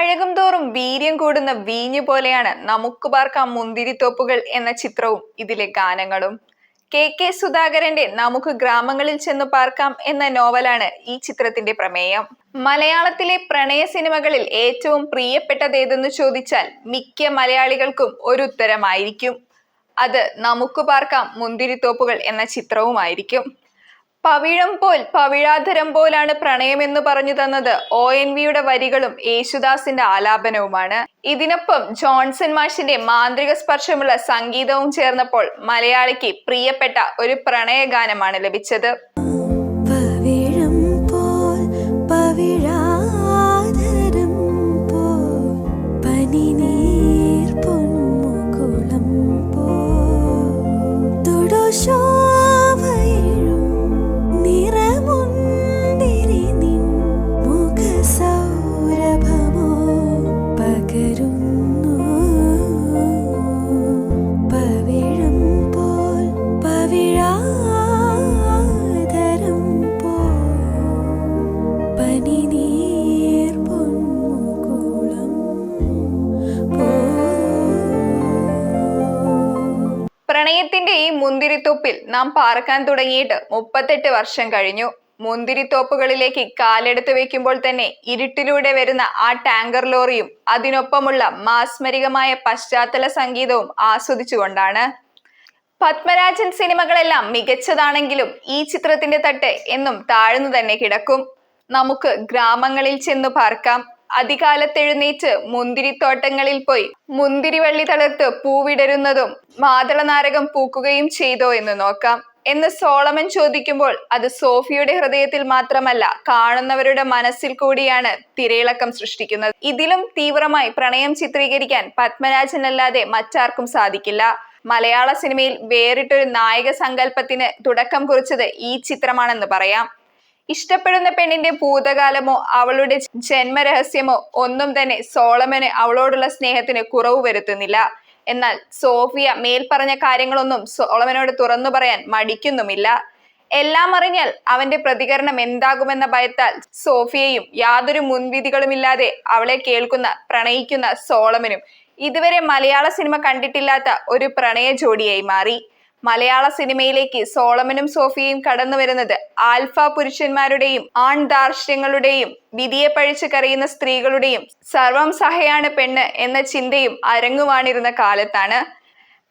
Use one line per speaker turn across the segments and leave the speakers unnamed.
പഴകും തോറും വീര്യം കൂടുന്ന വീഞ്ഞു പോലെയാണ് നമുക്ക് പാർക്കാം മുന്തിരിത്തോപ്പുകൾ എന്ന ചിത്രവും ഇതിലെ ഗാനങ്ങളും. കെ കെ സുധാകരന്റെ നമുക്ക് ഗ്രാമങ്ങളിൽ ചെന്ന് പാർക്കാം എന്ന നോവലാണ് ഈ ചിത്രത്തിന്റെ പ്രമേയം. മലയാളത്തിലെ പ്രണയ സിനിമകളിൽ ഏറ്റവും പ്രിയപ്പെട്ടതേതെന്ന് ചോദിച്ചാൽ മിക്ക മലയാളികൾക്കും ഒരു ഉത്തരമായിരിക്കും. അത് നമുക്ക് പാർക്കാം മുന്തിരിത്തോപ്പുകൾ എന്ന ചിത്രവുമായിരിക്കും. പവിഴം പോൽ പവിഴാധരം പോലാണ് പ്രണയമെന്ന് പറഞ്ഞു തന്നത്. ഒ എൻ വിയുടെ വരികളും യേശുദാസിന്റെ ആലാപനവുമാണ്. ഇതിനൊപ്പം ജോൺസൺ മാഷിന്റെ മാന്ത്രിക സ്പർശമുള്ള സംഗീതവും ചേർന്നപ്പോൾ മലയാളിക്ക് പ്രിയപ്പെട്ട ഒരു പ്രണയഗാനമാണ് ലഭിച്ചത്. പ്രണയത്തിന്റെ ഈ മുന്തിരിത്തോപ്പിൽ നാം പാർക്കാൻ തുടങ്ങിയിട്ട് മുപ്പത്തെട്ട് വർഷം കഴിഞ്ഞു. മുന്തിരിത്തോപ്പുകളിലേക്ക് കാലെടുത്ത് വെക്കുമ്പോൾ തന്നെ ഇരുട്ടിലൂടെ വരുന്ന ആ ടാങ്കർ ലോറിയും അതിനൊപ്പമുള്ള മാസ്മരികമായ പശ്ചാത്തല സംഗീതവും ആസ്വദിച്ചുകൊണ്ടാണ്. പത്മരാജൻ സിനിമകളെല്ലാം മികച്ചതാണെങ്കിലും ഈ ചിത്രത്തിന്റെ തട്ട് എന്നും താഴ്ന്നു തന്നെ കിടക്കും. നമുക്ക് ഗ്രാമങ്ങളിൽ ചെന്നു പാർക്കാം. അധികാലത്തെഴുന്നേറ്റ് മുന്തിരിത്തോട്ടങ്ങളിൽ പോയി. മുന്തിരിവള്ളി തളർത്ത് പൂവിടരുന്നതും മാതളനാരകം പൂക്കുകയും ചെയ്തോ എന്ന് നോക്കാം. എന്ന് സോളമൻ ചോദിക്കുമ്പോൾ അത് സോഫിയുടെ ഹൃദയത്തിൽ മാത്രമല്ല കാണുന്നവരുടെ മനസ്സിൽ കൂടിയാണ് തിരയിളക്കം സൃഷ്ടിക്കുന്നത്. ഇതിലും തീവ്രമായി പ്രണയം ചിത്രീകരിക്കാൻ പത്മരാജൻ അല്ലാതെ മറ്റാർക്കും സാധിക്കില്ല. മലയാള സിനിമയിൽ വേറിട്ടൊരു നായക സങ്കല്പത്തിന് തുടക്കം കുറിച്ചത് ഈ ചിത്രമാണെന്ന് പറയാം. ഇഷ്ടപ്പെടുന്ന പെണ്ണിന്റെ ഭൂതകാലമോ അവളുടെ ജന്മരഹസ്യമോ ഒന്നും തന്നെ സോളമന് അവളോടുള്ള സ്നേഹത്തിന് കുറവ് വരുത്തുന്നില്ല. എന്നാൽ സോഫിയ മേൽപ്പറഞ്ഞ കാര്യങ്ങളൊന്നും സോളമനോട് തുറന്നു പറയാൻ മടിക്കുന്നുമില്ല. എല്ലാം അറിഞ്ഞാൽ അവന്റെ പ്രതികരണം എന്താകുമെന്ന ഭയത്താൽ സോഫിയയും യാതൊരു മുൻവിധികളുമില്ലാതെ അവളെ കേൾക്കുന്ന പ്രണയിക്കുന്ന സോളമനും ഇതുവരെ മലയാള സിനിമ കണ്ടിട്ടില്ലാത്ത ഒരു പ്രണയ ജോഡിയായി മാറി. മലയാള സിനിമയിലേക്ക് സോളമനും സോഫിയയും കടന്നു വരുന്നത് ആൽഫ പുരുഷന്മാരുടെയും ആൺ ദാർഷ്ട്യങ്ങളുടെയും വിധിയെ പഴിച്ചു കറിയുന്ന സ്ത്രീകളുടെയും സർവം സഹയാണ് പെണ്ണ് എന്ന ചിന്തയും അരങ്ങുവാണിരുന്ന കാലത്താണ്.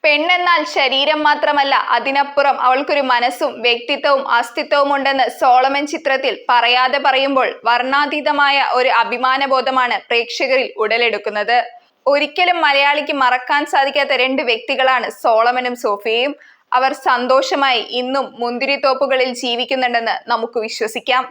പെണ്ണെന്നാൽ ശരീരം മാത്രമല്ല അതിനപ്പുറം അവൾക്കൊരു മനസ്സും വ്യക്തിത്വവും അസ്തിത്വവും ഉണ്ടെന്ന് സോളമൻ ചിത്രത്തിൽ പറയാതെ പറയുമ്പോൾ വർണാതീതമായ ഒരു അഭിമാനബോധമാണ് പ്രേക്ഷകരിൽ ഉടലെടുക്കുന്നത്. ഒരിക്കലും മലയാളിക്ക് മറക്കാൻ സാധിക്കാത്ത രണ്ട് വ്യക്തികളാണ് സോളമനും സോഫിയയും. അവർ സന്തോഷമായി ഇന്നും മുന്തിരിത്തോപ്പുകളിൽ ജീവിക്കുന്നുണ്ടെന്ന് നമുക്ക് വിശ്വസിക്കാം.